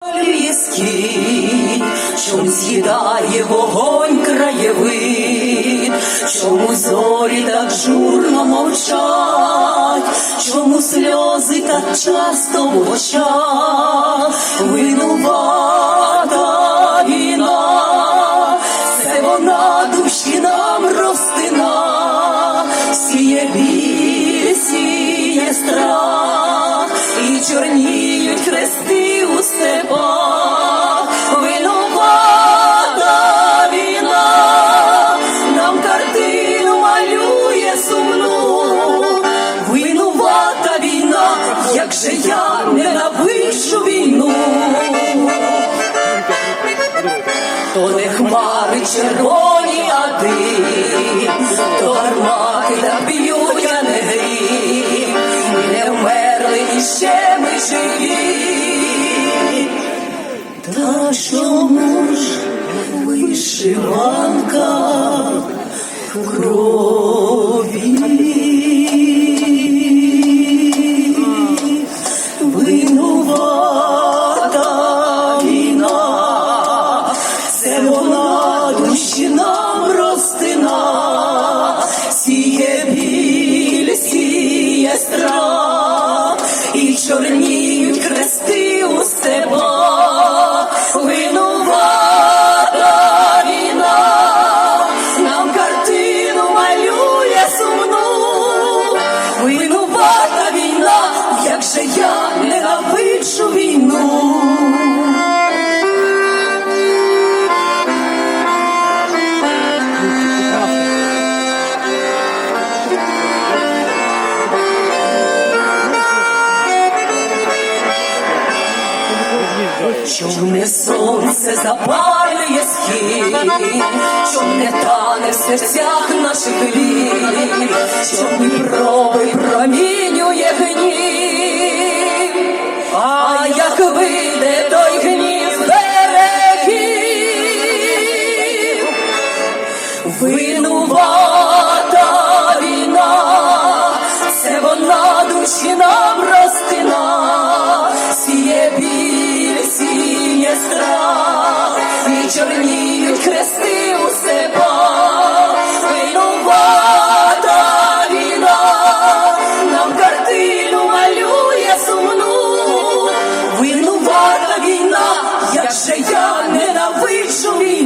Палює скінь, чом з'їдає вогонь краєвид, чому зорі так журно мовчать, чому сльози так часто в очах, винувата війна, це вона душі нам розтина, сіє біль, сіє страх, і чорніють червоні ади, то гармати так б'ють, а не грім. Ми не вмерли і ще ми живі. Та чому ж вишиванка в і Чом не сонце запалює схід, чом не тане в серцях наших літ, чом проби промінює гнів, а як ви чорніють хрести усе винувато віно, нам картину малює сумну, винувата війна, як же я ненавиджу мій.